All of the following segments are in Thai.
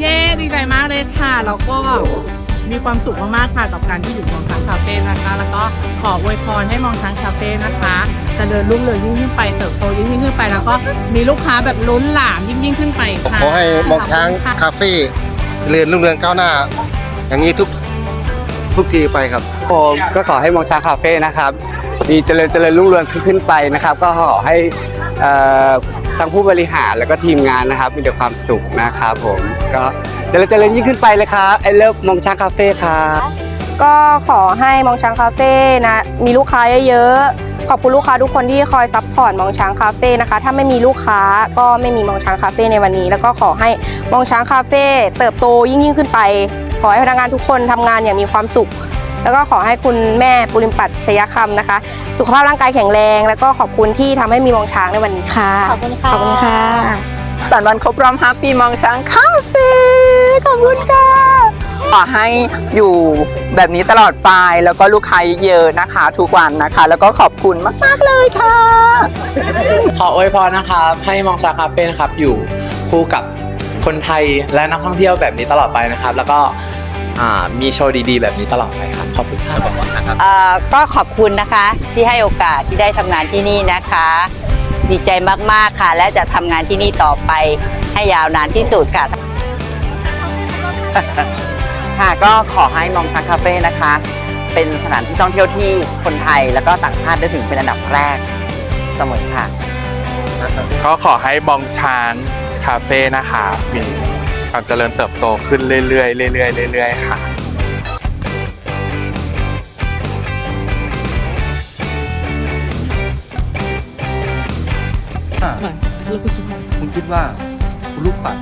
เย้ดีใจมากเลยค่ะ แล้วก็มีความสุขมากๆค่ะกับการที่อยู่มองช้างคาเฟ่นะคะ แล้วก็ขออวยพรให้มองช้างคาเฟ่นะคะจะเจริญรุ่งเรืองยิ่งขึ้นไปเติบโตยิ่งขึ้นไปแล้วก็มีลูกค้าแบบล้นหลามยิ่งยิ่งขึ้นไปค่ะขอให้มองช้างคาเฟ่เจริญรุ่งเรืองก้าวหน้า อย่างนี้ทุกทุกทีไปครับผมก็ขอให้มองช้างคาเฟ่นะครับ มีเจริญเจริญรุ่งเรืองขึ้นไปนะครับ ก็ขอให้อ่อ ทั้งผู้บริหารแล้วก็ทีมงานนะครับ มีแต่ความสุขนะครับผมก็เจริญเจริญยิ่งขึ้นไปเลยครับไอเลิฟมองช้างคาเฟ่ครับก็ขอให้มองช้างคาเฟ่นะมีลูกค้าเยอะๆขอบคุณลูกค้าทุกคนที่คอยซัพพอร์ตมองช้างคาเฟ่นะคะ ถ้าไม่มีลูกค้าก็ไม่มีมองช้างคาเฟ่ในวันนี้ แล้วก็ขอให้มองช้างคาเฟ่เติบโตยิ่งยิ่งๆขึ้นไป ขอให้พนักงานทุกคนทำงานอย่างมีความสุข แล้วก็ขอให้คุณแม่ปุริมปัตชยคำนะคะ สุขภาพร่างกายแข็งแรง แล้วก็ขอบคุณที่ทำให้มีมองช้างในวันนี้ค่ะ ขอบคุณค่ะ ขอบคุณค่ะ สันวันครบรอบ5ปีมองช้างคาเฟ่ขอบคุณค่ะ ขอให้อยู่แบบนี้ตลอดไปแล้วก็ลูกค้าเยอะๆนะคะ ทุกวันนะคะ แล้วก็ขอบคุณมากๆเลยค่ะ ขออวยพรนะครับให้มองซาคาเฟ่นะครับอยู่คู่กับคนไทยและนักท่องเที่ยวแบบนี้ตลอดไปนะครับ แล้วก็อ่า มีโชว์ดีๆ แบบนี้ตลอดไปครับ ขอบคุณครับเอ่อก็ขอบคุณนะคะ ที่ให้โอกาสที่ได้ทำงานที่นี่นะคะ ดีใจมากๆค่ะ และจะทำงานที่นี่ต่อไปให้ยาวนานที่สุดค่ะ ค่ะก็ขอให้มองช้างคาเฟ่นะคะ เป็นสถานที่ท่องเที่ยวที่คนไทยแล้วก็ต่างชาติได้ถึงเป็นอันดับแรกเสมอค่ะ ก็ขอให้มองช้างคาเฟ่นะคะมี ความเจริญเติบโตขึ้นเรื่อยๆเรื่อยๆเรื่อยๆค่ะผมคิดว่าคุณลูกปัด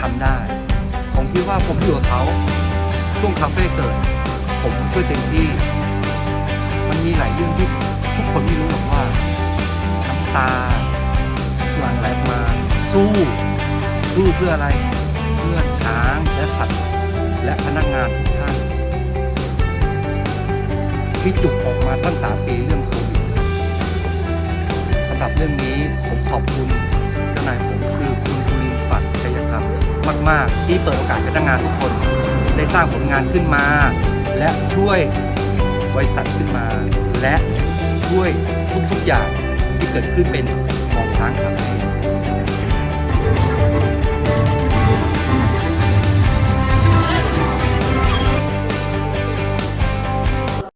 ทำได้ ผมคิดว่าผมอยู่กับเขาช่วงคาเฟ่เกิด ผมช่วยเต็มที่ มันมีหลายเรื่องที่ทุกคนไม่รู้หรอกว่าน้ำตาหลั่งไหลมาสู้ สู้เพื่ออะไร เพื่อช้างและสัตว์และพนักงานทุกท่านที่จุกออกมาตั้งสามปีเรื่องโควิดสำหรับเรื่องนี้ผมขอบคุณเจ้านายผมคือคุณภูรินปัตชัยธรรมมาก ๆ ที่เปิดโอกาสพนักงานทุกคน ได้สร้างผลงานขึ้นมา และช่วยบริษัทขึ้นมา และช่วยทุก ๆ อย่างที่เกิดขึ้นเป็นของช้างคาเฟ่